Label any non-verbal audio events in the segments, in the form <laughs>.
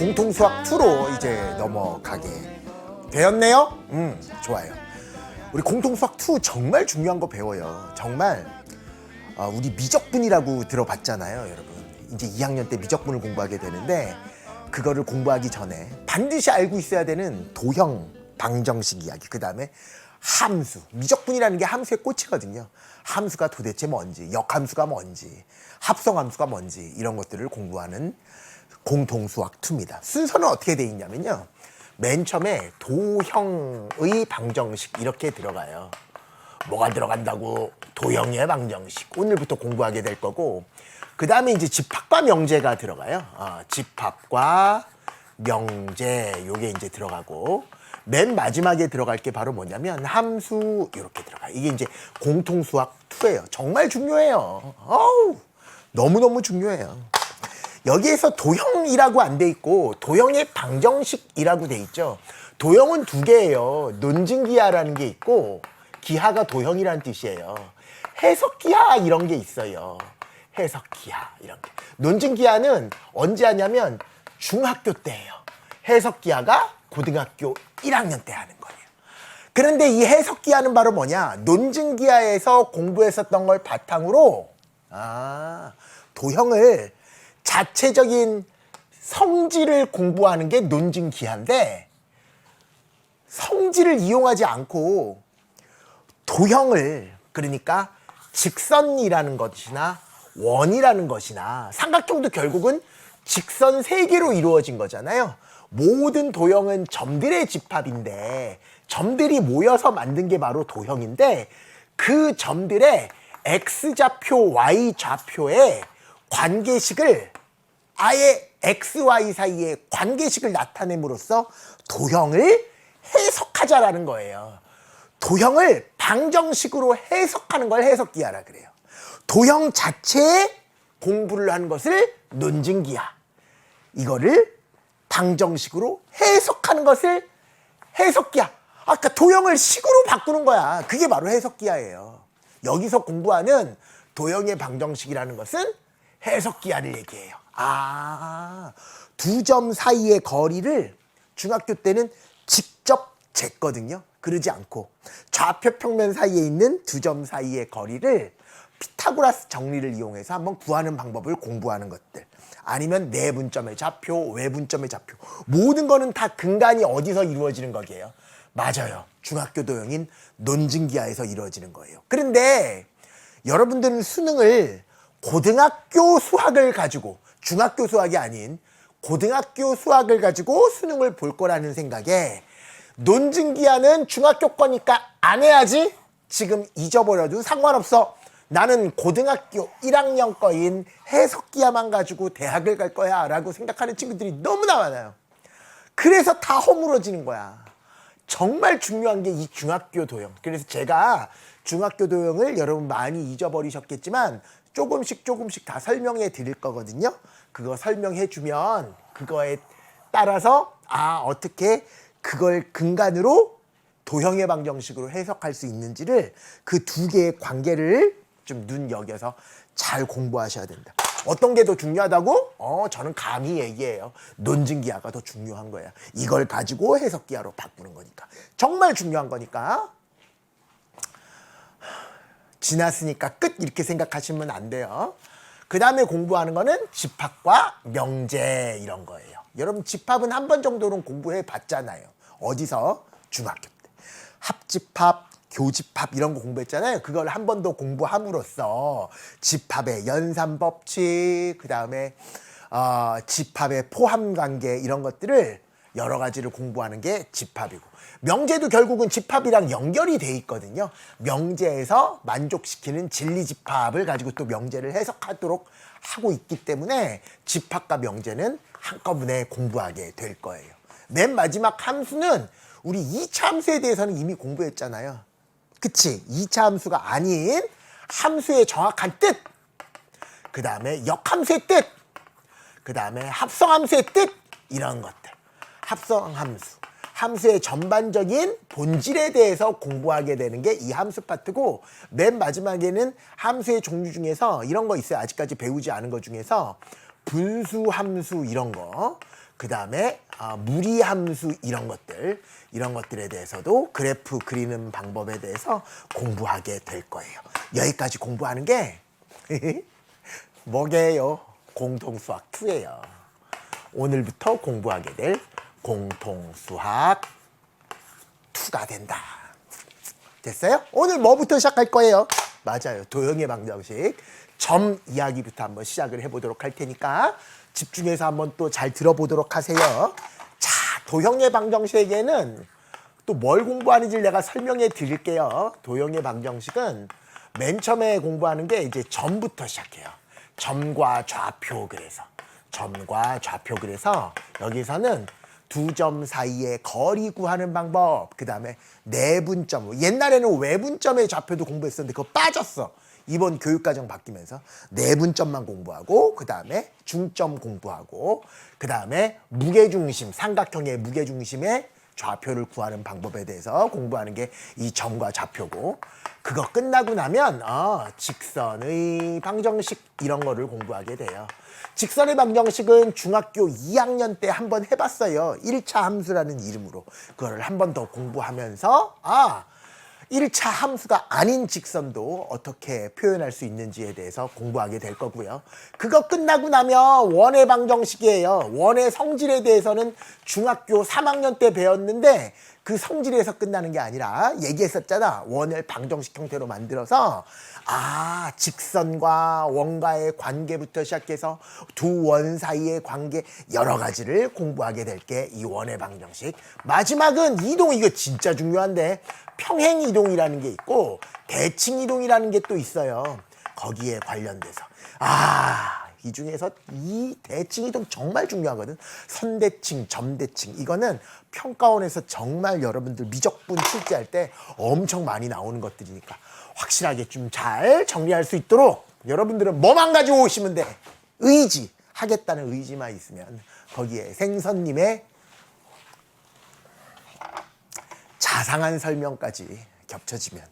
공통 수학 2로 이제 넘어가게 되었네요. 음, 좋아요. 우리 공통 수학 2 정말 중요한 거 배워요. 정말 아, 우리 미적분이라고 들어봤잖아요, 여러분. 이제 2학년 때 미적분을 공부하게 되는데 그거를 공부하기 전에 반드시 알고 있어야 되는 도형 방정식 이야기. 그다음에 함수. 미적분이라는 게 함수의 꽃이거든요. 함수가 도대체 뭔지, 역함수가 뭔지, 합성함수가 뭔지 이런 것들을 공부하는 공통수학 2입니다. 순서는 어떻게 돼 있냐면요. 맨 처음에 도형의 방정식 이렇게 들어가요. 뭐가 들어간다고 도형의 방정식 오늘부터 공부하게 될 거고 그 다음에 이제 집합과 명제가 들어가요. 어, 집합과 명제 요게 이제 들어가고 맨 마지막에 들어갈 게 바로 뭐냐면 함수 이렇게 들어가요. 이게 이제 공통수학 2예요. 정말 중요해요. 어우 너무너무 중요해요. 여기에서 도형이라고 안 돼 있고 도형의 방정식이라고 돼 있죠. 도형은 두 개예요. 논증기하라는 게 있고 기하가 도형이라는 뜻이에요. 해석기하 이런 게 있어요. 해석기하 이런 게. 논증기하는 언제 하냐면 중학교 때예요. 해석기하가 고등학교 1학년 때 하는 거예요. 그런데 이 해석기하는 바로 뭐냐? 논증기하에서 공부했었던 걸 바탕으로 아 도형을 자체적인 성질을 공부하는 게 논증기하인데 성질을 이용하지 않고 도형을 그러니까 직선이라는 것이나 원이라는 것이나 삼각형도 결국은 직선 세 개로 이루어진 거잖아요. 모든 도형은 점들의 집합인데 점들이 모여서 만든 게 바로 도형인데 그 점들의 x 좌표, y 좌표의 관계식을 아예 x, y 사이의 관계식을 나타냄으로써 도형을 해석하자라는 거예요. 도형을 방정식으로 해석하는 걸 해석기하라 그래요. 도형 자체에 공부를 하는 것을 논증기하. 이거를 방정식으로 해석하는 것을 해석기하. 아까 도형을 식으로 바꾸는 거야. 그게 바로 해석기하예요. 여기서 공부하는 도형의 방정식이라는 것은 해석기하를 얘기해요. 아, 두 점 사이의 거리를 중학교 때는 직접 쟀거든요. 그러지 않고 좌표 평면 사이에 있는 두 점 사이의 거리를 피타고라스 정리를 이용해서 한번 구하는 방법을 공부하는 것들. 아니면 내분점의 좌표, 외분점의 좌표. 모든 거는 다 근간이 어디서 이루어지는 거게요? 맞아요. 중학교 도형인 논증기하에서 이루어지는 거예요. 그런데 여러분들은 수능을 고등학교 수학을 가지고 중학교 수학이 아닌 고등학교 수학을 가지고 수능을 볼 거라는 생각에 논증기하는 중학교 거니까 안 해야지 지금 잊어버려도 상관없어. 나는 고등학교 1학년 거인 해석기하만 가지고 대학을 갈 거야 라고 생각하는 친구들이 너무나 많아요. 그래서 다 허물어지는 거야. 정말 중요한 게 이 중학교 도형. 그래서 제가 중학교 도형을 여러분 많이 잊어버리셨겠지만 조금씩 조금씩 다 설명해 드릴 거거든요 그거 설명해 주면 그거에 따라서 아 어떻게 그걸 근간으로 도형의 방정식으로 해석할 수 있는지를 그 두 개의 관계를 좀 눈여겨서 잘 공부하셔야 된다. 어떤 게 더 중요하다고? 어, 저는 감히 얘기해요. 논증기하가 더 중요한 거야. 이걸 가지고 해석기하로 바꾸는 거니까. 정말 중요한 거니까. 지났으니까 끝 이렇게 생각하시면 안 돼요. 그 다음에 공부하는 거는 집합과 명제 이런 거예요. 여러분 집합은 한 번 정도는 공부해 봤잖아요. 어디서? 중학교 때. 합집합, 교집합 이런 거 공부했잖아요. 그걸 한 번 더 공부함으로써 집합의 연산법칙, 그 다음에 어, 집합의 포함관계 이런 것들을 여러 가지를 공부하는 게 집합이고 명제도 결국은 집합이랑 연결이 돼 있거든요. 명제에서 만족시키는 진리 집합을 가지고 또 명제를 해석하도록 하고 있기 때문에 집합과 명제는 한꺼번에 공부하게 될 거예요. 맨 마지막 함수는 우리 2차 함수에 대해서는 이미 공부했잖아요. 그치? 2차 함수가 아닌 함수의 정확한 뜻. 그 다음에 역함수의 뜻. 그 다음에 합성함수의 뜻. 이런 것들. 합성 함수. 함수의 전반적인 본질에 대해서 공부하게 되는 게 이 함수 파트고 맨 마지막에는 함수의 종류 중에서 이런 거 있어요. 아직까지 배우지 않은 것 중에서 분수 함수 이런 거. 그 다음에 아, 무리 함수 이런 것들 이런 것들에 대해서도 그래프 그리는 방법에 대해서 공부하게 될 거예요. 여기까지 공부하는 게 <laughs> 뭐게요? 공통수학 2예요. 오늘부터 공부하게 될 공통수학 2가 된다. 됐어요? 오늘 뭐부터 시작할 거예요? 맞아요. 도형의 방정식. 점 이야기부터 한번 시작을 해보도록 할 테니까 집중해서 한번 또 잘 들어보도록 하세요. 자, 도형의 방정식에는 또 뭘 공부하는지 내가 설명해 드릴게요. 도형의 방정식은 맨 처음에 공부하는 게 이제 점부터 시작해요. 점과 좌표 그래서 점과 좌표 그래서 여기서는 두 점 사이의 거리 구하는 방법 그 다음에 내분점 옛날에는 외분점의 좌표도 공부했었는데 그거 빠졌어 이번 교육과정 바뀌면서 내분점만 공부하고 그 다음에 중점 공부하고 그 다음에 무게중심 삼각형의 무게중심의 좌표를 구하는 방법에 대해서 공부하는 게 이 점과 좌표고 그거 끝나고 나면 어, 직선의 방정식 이런 거를 공부하게 돼요. 직선의 방정식은 중학교 2학년 때 한번 해봤어요. 1차 함수라는 이름으로. 그거를 한 번 더 공부하면서 아 1차 함수가 아닌 직선도 어떻게 표현할 수 있는지에 대해서 공부하게 될 거고요. 그거 끝나고 나면 원의 방정식이에요. 원의 성질에 대해서는 중학교 3학년 때 배웠는데 그 성질에서 끝나는 게 아니라 얘기했었잖아. 원을 방정식 형태로 만들어서 아, 직선과 원과의 관계부터 시작해서 두 원 사이의 관계 여러 가지를 공부하게 될 게 이 원의 방정식. 마지막은 이동 이거 진짜 중요한데 평행 이동이라는 게 있고 대칭 이동이라는 게 또 있어요. 거기에 관련돼서 아, 이 중에서 이 대칭 이동 정말 중요하거든. 선대칭, 점대칭. 이거는 평가원에서 정말 여러분들 미적분 출제할 때 엄청 많이 나오는 것들이니까 확실하게 좀 잘 정리할 수 있도록 여러분들은 뭐만 가지고 오시면 돼. 의지. 하겠다는 의지만 있으면 거기에 생선님의 자상한 설명까지 겹쳐지면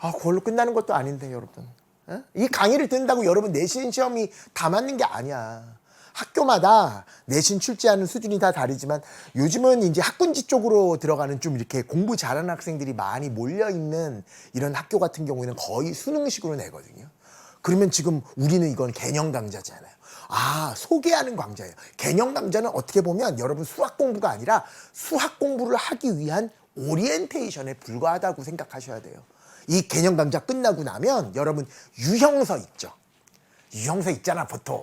아 그걸로 끝나는 것도 아닌데 여러분 어? 이 강의를 듣는다고 여러분 내신 시험이 다 맞는 게 아니야 학교마다 내신 출제하는 수준이 다 다르지만 요즘은 이제 학군지 쪽으로 들어가는 좀 이렇게 공부 잘하는 학생들이 많이 몰려 있는 이런 학교 같은 경우에는 거의 수능식으로 내거든요. 그러면 지금 우리는 이건 개념 강좌잖아요. 아, 소개하는 강좌예요. 개념 강좌는 어떻게 보면 여러분 수학 공부가 아니라 수학 공부를 하기 위한 오리엔테이션에 불과하다고 생각하셔야 돼요. 이 개념 강좌 끝나고 나면 여러분 유형서 있죠. 유형서 있잖아 보통.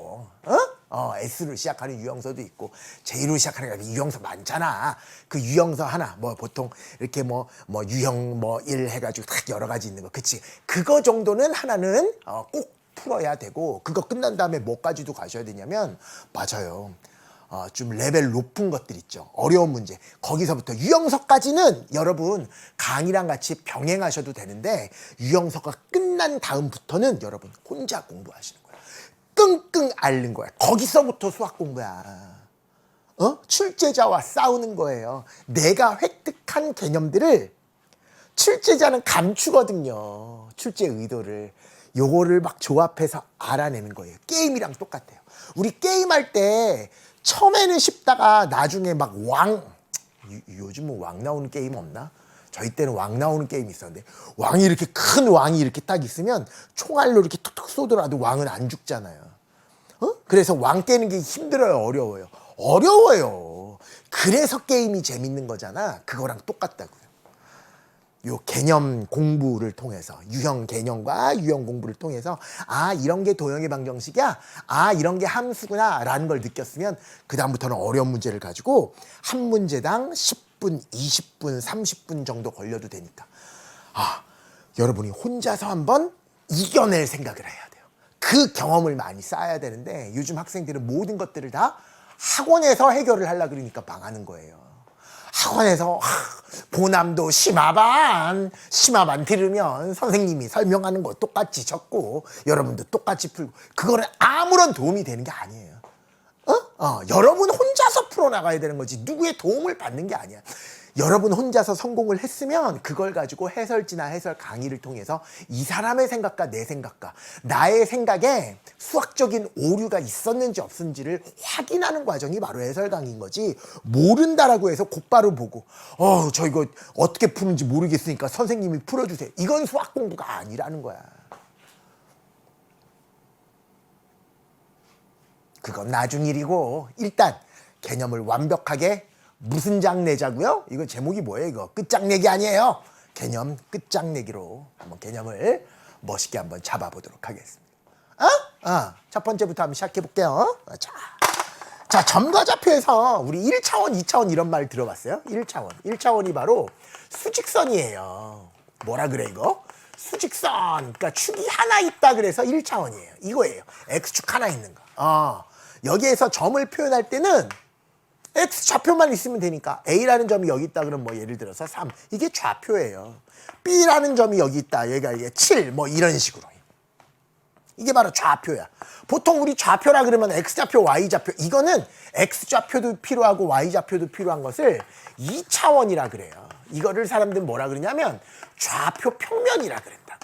어? 어 S로 시작하는 유형서도 있고 J로 시작하는 게 유형서 많잖아. 그 유형서 하나 뭐 보통 이렇게 뭐뭐 유형 뭐 일 해가지고 딱 여러 가지 있는 거. 그치? 그거 정도는 하나는 어, 꼭 풀어야 되고 그거 끝난 다음에 뭐까지도 가셔야 되냐면 맞아요 어, 좀 레벨 높은 것들 있죠. 어려운 문제. 거기서부터 유형서까지는 여러분 강의랑 같이 병행하셔도 되는데 유형서가 끝난 다음부터는 여러분 혼자 공부하시는 거예요. 끙끙 앓는 거야. 거기서부터 수학 공부야. 어? 출제자와 싸우는 거예요. 내가 획득한 개념들을 출제자는 감추거든요. 출제 의도를. 요거를 막 조합해서 알아내는 거예요. 게임이랑 똑같아요. 우리 게임할 때 처음에는 쉽다가 나중에 막 왕, 요즘은 왕 나오는 게임 없나? 저희 때는 왕 나오는 게임이 있었는데 왕이 이렇게 큰 왕이 이렇게 딱 있으면 총알로 이렇게 툭툭 쏘더라도 왕은 안 죽잖아요. 어? 그래서 왕 깨는 게 힘들어요, 어려워요. 어려워요. 그래서 게임이 재밌는 거잖아. 그거랑 똑같다고 요. 요 개념 공부를 통해서 유형 개념과 유형 공부를 통해서 아 이런 게 도형의 방정식이야 아 이런 게 함수구나 라는 걸 느꼈으면 그 다음부터는 어려운 문제를 가지고 한 문제당 10분, 20분, 30분 정도 걸려도 되니까 아 여러분이 혼자서 한번 이겨낼 생각을 해야 돼요. 그 경험을 많이 쌓아야 되는데 요즘 학생들은 모든 것들을 다 학원에서 해결을 하려 그러니까 망하는 거예요. 학원에서 하, 보남도 심화반 심화반 들으면 선생님이 설명하는 거 똑같이 적고 여러분도 똑같이 풀고 그거는 아무런 도움이 되는 게 아니에요. 어? 어, 여러분 혼자서 풀어나가야 되는 거지 누구의 도움을 받는 게 아니야. 여러분 혼자서 성공을 했으면 그걸 가지고 해설지나 해설 강의를 통해서 이 사람의 생각과 내 생각과 나의 생각에 수학적인 오류가 있었는지 없었는지를 확인하는 과정이 바로 해설 강의인 거지 모른다라고 해서 곧바로 보고 어 저 이거 어떻게 푸는지 모르겠으니까 선생님이 풀어주세요. 이건 수학 공부가 아니라는 거야. 그건 나중 일이고 일단 개념을 완벽하게 무슨 장 내자고요? 이거 제목이 뭐예요? 이거 끝장내기 아니에요? 개념 끝장내기로 한번 개념을 멋있게 한번 잡아보도록 하겠습니다. 어? 어, 첫 번째부터 한번 시작해 볼게요. 어, 자, 자 점과 좌표에서 우리 1차원, 2차원 이런 말 들어봤어요? 1차원. 1차원이 바로 수직선이에요. 뭐라 그래 이거? 수직선. 그러니까 축이 하나 있다 그래서 1차원이에요. 이거예요. x축 하나 있는 거. 어, 여기에서 점을 표현할 때는 x 좌표만 있으면 되니까 a라는 점이 여기 있다 그러면 뭐 예를 들어서 3 이게 좌표예요. b라는 점이 여기 있다. 얘가 이게 7 뭐 이런 식으로. 이게 바로 좌표야. 보통 우리 좌표라 그러면 x좌표, y좌표 이거는 x좌표도 필요하고 y좌표도 필요한 것을 2차원이라 그래요. 이거를 사람들 뭐라 그러냐면 좌표 평면이라 그런다.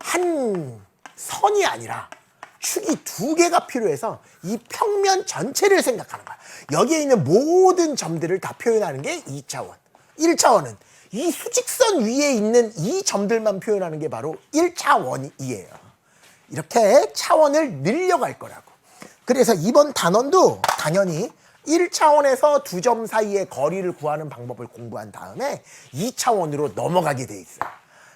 한 선이 아니라 축이 두 개가 필요해서 이 평면 전체를 생각하는 거야. 여기에 있는 모든 점들을 다 표현하는 게 2차원. 1차원은 이 수직선 위에 있는 이 점들만 표현하는 게 바로 1차원이에요. 이렇게 차원을 늘려갈 거라고. 그래서 이번 단원도 당연히 1차원에서 두 점 사이의 거리를 구하는 방법을 공부한 다음에 2차원으로 넘어가게 돼 있어요.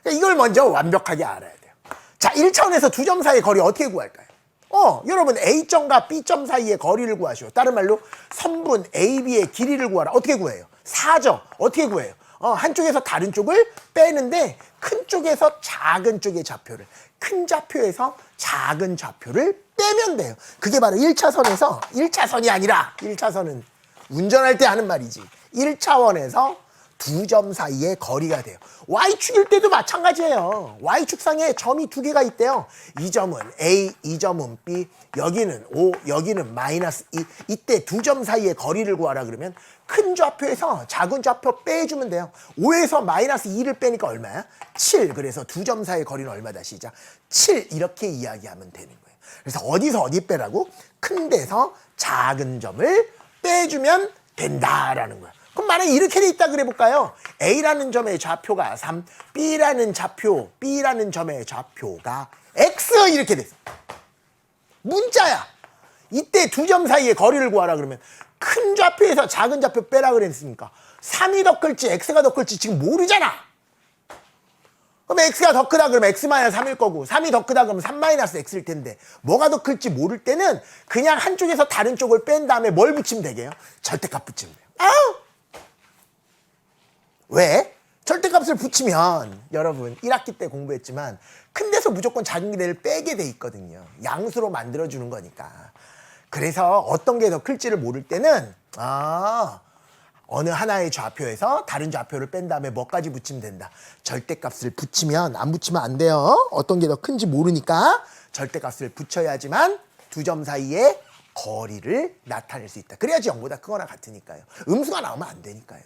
그러니까 이걸 먼저 완벽하게 알아야 돼요. 자, 1차원에서 두 점 사이의 거리 어떻게 구할까요? 어, 여러분 A점과 B점 사이의 거리를 구하시오. 다른 말로 선분 AB의 길이를 구하라. 어떻게 구해요? 4점. 어떻게 구해요? 어, 한쪽에서 다른 쪽을 빼는데 큰 쪽에서 작은 쪽의 좌표를 큰 좌표에서 작은 좌표를 빼면 돼요. 그게 바로 1차선에서 1차선이 아니라 1차선은 운전할 때 하는 말이지. 1차원에서 두 점 사이의 거리가 돼요. Y축일 때도 마찬가지예요. Y축상에 점이 두 개가 있대요. 이 점은 A, 이 점은 B, 여기는 O, 여기는 마이너스 2. 이때 두 점 사이의 거리를 구하라 그러면 큰 좌표에서 작은 좌표 빼주면 돼요. 5에서 마이너스 2를 빼니까 얼마야? 7. 그래서 두 점 사이의 거리는 얼마다 시작? 7. 이렇게 이야기하면 되는 거예요. 그래서 어디서 어디 빼라고? 큰 데서 작은 점을 빼주면 된다라는 거야. 그럼 만약에 이렇게 돼 있다 그래 볼까요? A라는 점의 좌표가 3, B라는 좌표, B라는 점의 좌표가 X 이렇게 됐어. 문자야. 이때 두 점 사이의 거리를 구하라 그러면 큰 좌표에서 작은 좌표 빼라 그랬으니까 3이 더 클지 X가 더 클지 지금 모르잖아. 그럼 X가 더 크다 그러면 X 마이너스 3일 거고 3이 더 크다 그러면 3 마이너스 X일 텐데 뭐가 더 클지 모를 때는 그냥 한쪽에서 다른 쪽을 뺀 다음에 뭘 붙이면 되게요? 절대값 붙이면 돼요. 아우! 왜? 절대값을 붙이면 여러분 1학기 때 공부했지만 큰 데서 무조건 작은 데를 빼게 돼 있거든요. 양수로 만들어 주는 거니까. 그래서 어떤 게 더 클지를 모를 때는 아 어느 하나의 좌표에서 다른 좌표를 뺀 다음에 뭐까지 붙이면 된다. 절대값을 붙이면 안 붙이면 안 돼요. 어떤 게 더 큰지 모르니까 절대값을 붙여야지만 두 점 사이에 거리를 나타낼 수 있다. 그래야지 0보다 크거나 같으니까요. 음수가 나오면 안 되니까요.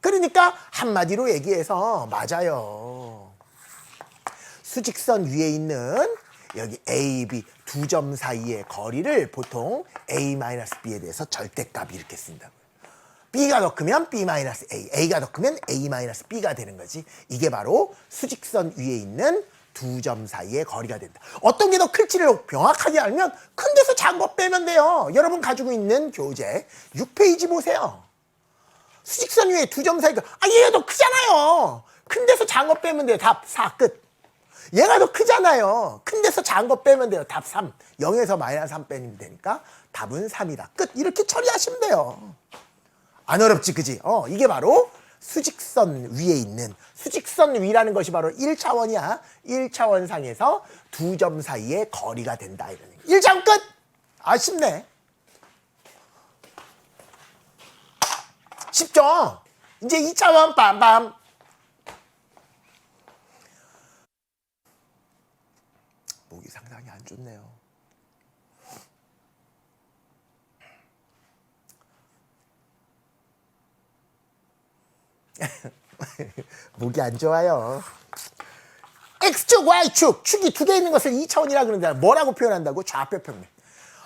그러니까 한마디로 얘기해서 맞아요. 수직선 위에 있는 여기 A, B 두 점 사이의 거리를 보통 A-B에 대해서 절대값 이렇게 쓴다고요. B가 더 크면 B-A, A가 더 크면 A-B가 되는 거지. 이게 바로 수직선 위에 있는 두 점 사이의 거리가 된다. 어떤 게 더 클지를 명확하게 알면 큰 데서 작은 거 빼면 돼요. 여러분 가지고 있는 교재 6페이지 보세요. 수직선 위에 두 점 사이가 아 얘가 더 크잖아요. 큰 데서 거 빼면 돼요. 답 4 끝. 얘가 더 크잖아요. 큰 데서 작은 거 빼면 돼요. 답 3. 0에서 마이너스 3 빼면 되니까 답은 3이다. 끝. 이렇게 처리하시면 돼요. 안 어렵지, 그지? 어, 이게 바로 수직선 위에 있는 수직선 위라는 것이 바로 1차원이야. 1차원 상에서 두 점 사이의 거리가 된다. 얘기. 1장 끝! 아쉽네. 쉽죠? 이제 2차원 빰빰. 목이 상당히 안 좋네요. <laughs> 목이 안 좋아요. X축, Y축, 축이 두 개 있는 것을 2차원이라 그러는데 뭐라고 표현한다고? 좌표 평면.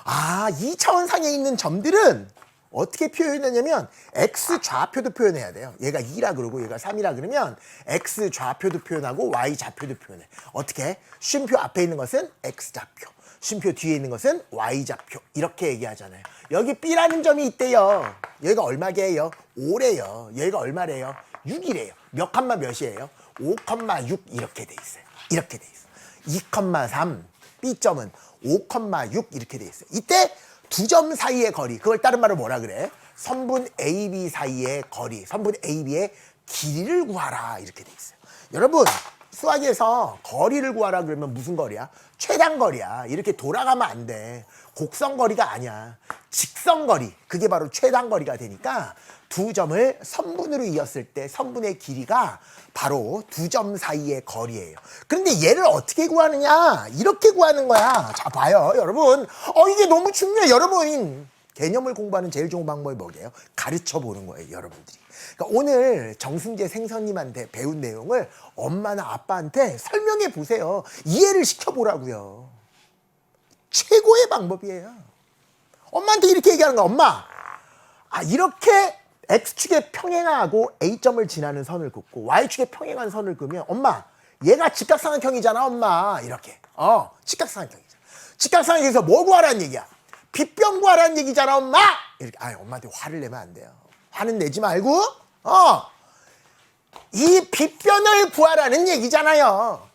아, 2차원 상에 있는 점들은 어떻게 표현하냐면 X 좌표도 표현해야 돼요. 얘가 2라 그러고 얘가 3이라 그러면 X 좌표도 표현하고 Y 좌표도 표현해. 어떻게? 쉼표 앞에 있는 것은 X 좌표. 쉼표 뒤에 있는 것은 Y 좌표. 이렇게 얘기하잖아요. 여기 B라는 점이 있대요. 얘가 얼마게요? 5래요. 얘가 얼마래요? 6이래요. 몇 칸마 몇이에요? 5,6 이렇게 돼 있어요. 이렇게 돼 있어. 2,3 B점은 5,6 이렇게 돼 있어요. 이때 두 점 사이의 거리, 그걸 다른 말로 뭐라 그래? 선분 AB 사이의 거리, 선분 AB의 길이를 구하라 이렇게 돼 있어요. 여러분 수학에서 거리를 구하라 그러면 무슨 거리야? 최단 거리야. 이렇게 돌아가면 안 돼. 곡선 거리가 아니야. 직선 거리. 그게 바로 최단 거리가 되니까 두 점을 선분으로 이었을 때 선분의 길이가 바로 두 점 사이의 거리예요. 그런데 얘를 어떻게 구하느냐? 이렇게 구하는 거야. 자, 봐요. 여러분. 어, 이게 너무 중요해. 여러분. 개념을 공부하는 제일 좋은 방법이 뭐게요? 가르쳐 보는 거예요, 여러분들이. 그러니까 오늘 정승재 생선님한테 배운 내용을 엄마나 아빠한테 설명해 보세요. 이해를 시켜 보라고요. 최고의 방법이에요. 엄마한테 이렇게 얘기하는 거야. 엄마, 아, 이렇게 X축에 평행하고 A점을 지나는 선을 긋고 Y축에 평행한 선을 그으면 엄마, 얘가 직각삼각형이잖아, 엄마. 이렇게. 어, 직각삼각형이잖아. 직각삼각형에서 뭐 구하라는 얘기야? 빗변 구하라는 얘기잖아, 엄마. 이렇게. 아, 엄마한테 화를 내면 안 돼요. 화는 내지 말고, 어, 이 빗변을 구하라는 얘기잖아요.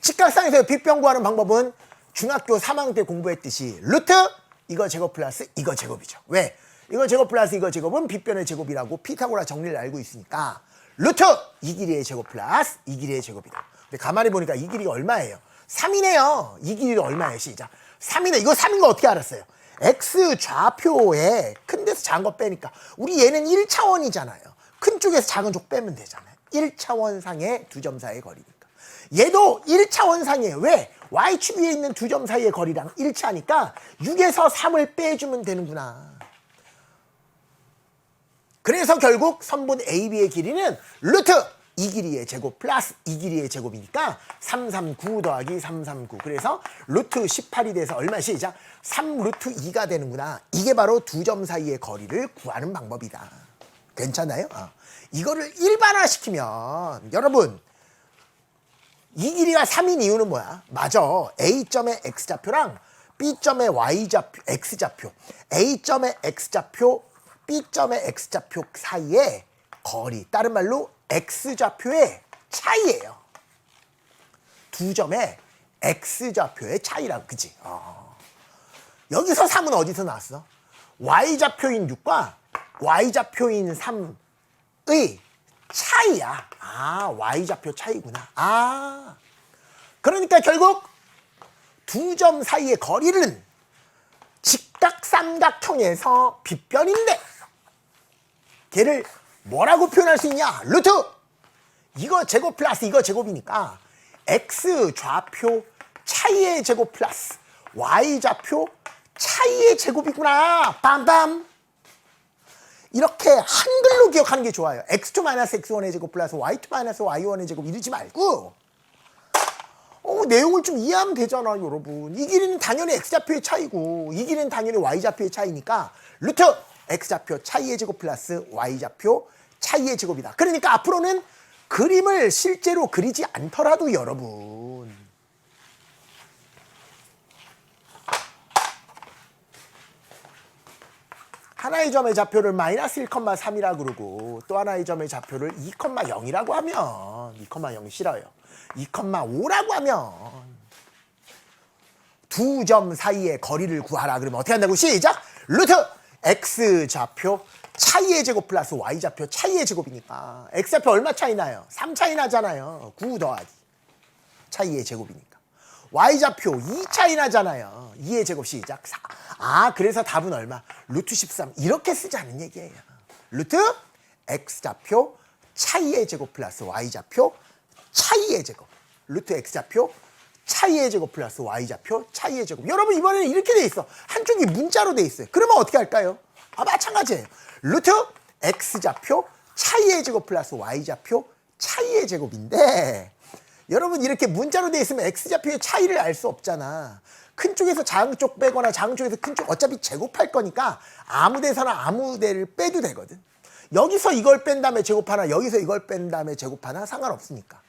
직각상에서 빗변 구하는 방법은 중학교 3학년 때 공부했듯이 루트 이거 제곱 플러스 이거 제곱이죠. 왜? 이거 제곱 플러스 이거 제곱은 빗변의 제곱이라고 피타고라 정리를 알고 있으니까 루트 이 길이의 제곱 플러스 이 길이의 제곱이다. 근데 가만히 보니까 이 길이가 얼마예요? 3이네요. 이 길이가 얼마예요? 시작. 3이네. 이거 3인 거 어떻게 알았어요? X 좌표에 큰 데서 작은 거 빼니까 우리 얘는 1차원이잖아요. 큰 쪽에서 작은 쪽 빼면 되잖아요. 1차원 상의 두 점 사이의 거리니까. 얘도 1차원 상이에요. 왜? Y축 위에 있는 두 점 사이의 거리랑 일치하니까 6에서 3을 빼주면 되는구나. 그래서 결국 선분 AB의 길이는 루트 이 길이의 제곱 플러스 이 길이의 제곱이니까 339 더하기 339 그래서 루트 18이 돼서 얼마 시작? 3 루트 2가 되는구나 이게 바로 두 점 사이의 거리를 구하는 방법이다 괜찮아요? 어. 이거를 일반화시키면 여러분 이 길이가 3인 이유는 뭐야? 맞아. A점의 X좌표랑 B점의 Y좌표, X좌표, A점의 X좌표, B점의 X좌표 사이의 거리. 다른 말로 X좌표의 차이예요. 두 점의 X좌표의 차이라고, 그치? 어. 여기서 3은 어디서 나왔어? Y좌표인 6과 Y좌표인 3의 차이야. 아, Y좌표 차이구나. 아. 그러니까 결국 두 점 사이의 거리는 직각삼각형에서 빗변인데 걔를 뭐라고 표현할 수 있냐? 루트! 이거 제곱 플러스 이거 제곱이니까 X 좌표 차이의 제곱 플러스 Y 좌표 차이의 제곱이구나. 빰빰. 이렇게 한글로 기억하는 게 좋아요. x2 마이너스 x1의 제곱 플러스 y2 마이너스 y1의 제곱 이러지 말고 어, 내용을 좀 이해하면 되잖아, 여러분. 이 길이는 당연히 x좌표의 차이고 이 길이는 당연히 y좌표의 차이니까 루트 x좌표 차이의 제곱 플러스 y좌표 차이의 제곱이다. 그러니까 앞으로는 그림을 실제로 그리지 않더라도 여러분 하나의 점의 좌표를 마이너스 1,3이라 그러고 또 하나의 점의 좌표를 2,0이라고 하면 2,0이 싫어요. 2,5라고 하면 두 점 사이의 거리를 구하라 그러면 어떻게 한다고 시작 루트 x 좌표 차이의 제곱 플러스 y 좌표 차이의 제곱이니까 x 좌표 얼마 차이 나요? 3 차이 나잖아요. 9 더하기 차이의 제곱이니까. y좌표 2 차이 나잖아요. 2의 제곱 시작. 4. 아, 그래서 답은 얼마? 루트 13. 이렇게 쓰자는 얘기예요. 루트 x좌표 차이의 제곱 플러스 y좌표 차이의 제곱. 루트 x좌표 차이의 제곱 플러스 y좌표 차이의 제곱. 여러분 이번에는 이렇게 돼 있어. 한쪽이 문자로 돼 있어요. 그러면 어떻게 할까요? 아, 마찬가지예요. 루트 x좌표 차이의 제곱 플러스 y좌표 차이의 제곱인데 여러분 이렇게 문자로 돼 있으면 x좌표의 차이를 알 수 없잖아. 큰 쪽에서 작은 쪽 빼거나 작은 쪽에서 큰 쪽 어차피 제곱할 거니까 아무 데서나 아무 데를 빼도 되거든. 여기서 이걸 뺀 다음에 제곱하나 여기서 이걸 뺀 다음에 제곱하나 상관없으니까.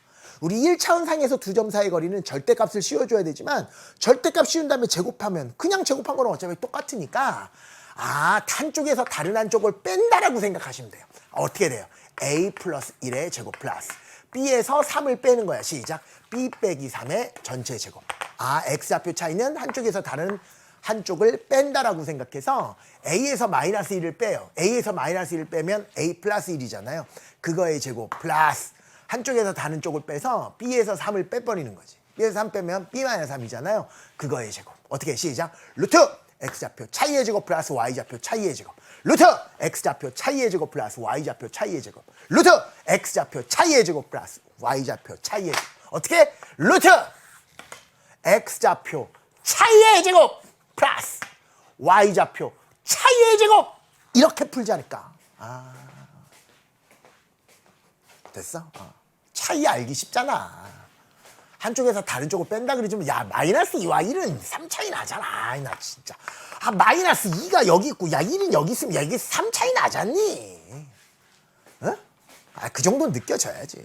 우리 1차원상에서 두 점 사이 거리는 절대값을 씌워줘야 되지만 절대값 씌운 다음에 제곱하면 그냥 제곱한 거랑 어차피 똑같으니까 아, 한쪽에서 다른 한 쪽을 뺀다라고 생각하시면 돼요. 어떻게 돼요? a 플러스 1의 제곱 플러스 b에서 3을 빼는 거야. 시작. b 빼기 3의 전체 제곱. 아, x좌표 차이는 한쪽에서 다른 한쪽을 뺀다라고 생각해서 a에서 마이너스 1을 빼요. a에서 마이너스 1을 빼면 a 플러스 1이잖아요. 그거의 제곱 플러스 한쪽에서 다른 쪽을 빼서 b에서 3을 빼버리는 거지. b에서 3 빼면 b 마이너스 3이잖아요. 그거의 제곱. 어떻게 시작. 루트 x좌표 차이의 제곱 플러스 y좌표 차이의 제곱. 루트 x좌표 차이의 제곱 플러스 y좌표 차이의 제곱. 루트 x좌표 차이의 제곱 플러스 y좌표 차이의 제곱. 어떻게? 루트 x좌표 차이의 제곱 플러스 y좌표 차이의 제곱 이렇게 풀지 않을까? 아 됐어? 어. 차이 알기 쉽잖아. 한쪽에서 다른 쪽을 뺀다 그러지만 야 마이너스 2와 1은 3 차이 나잖아. 아이, 나 진짜. 아 마이너스 2가 여기 있고 야 1은 여기 있으면 야 이게 3 차이 나잖니. 어? 아그 정도는 느껴져야지.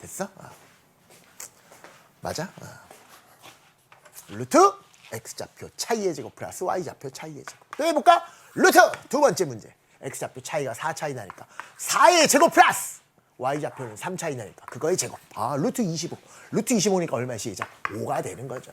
됐어? 어. 맞아? 어. 루트 x좌표 차이의 제곱 플러스 y좌표 차이의 제곱. 또 해볼까? 루트 두 번째 문제. x좌표 차이가 4 차이 나니까 4의 제곱 플러스 y좌표는 3 차이 나니까 그거의 제곱. 아 루트 25. 루트 25니까 얼마 시작? 5가 되는 거죠.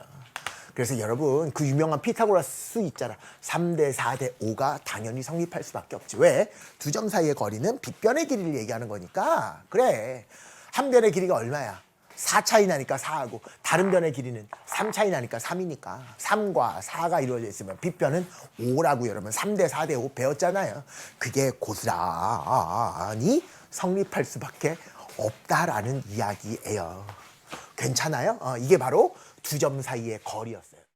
그래서 여러분 그 유명한 피타고라스 수 있잖아. 3대 4대 5가 당연히 성립할 수밖에 없지. 왜? 두 점 사이의 거리는 빗변의 길이를 얘기하는 거니까. 그래. 한 변의 길이가 얼마야? 4 차이 나니까 4하고 다른 변의 길이는 3 차이 나니까 3이니까 3과 4가 이루어져 있으면 빗변은 5라고 여러분 3대 4대 5 배웠잖아요. 그게 고스란히 성립할 수밖에 없다라는 이야기예요. 괜찮아요? 어, 이게 바로 두 점 사이의 거리였어요.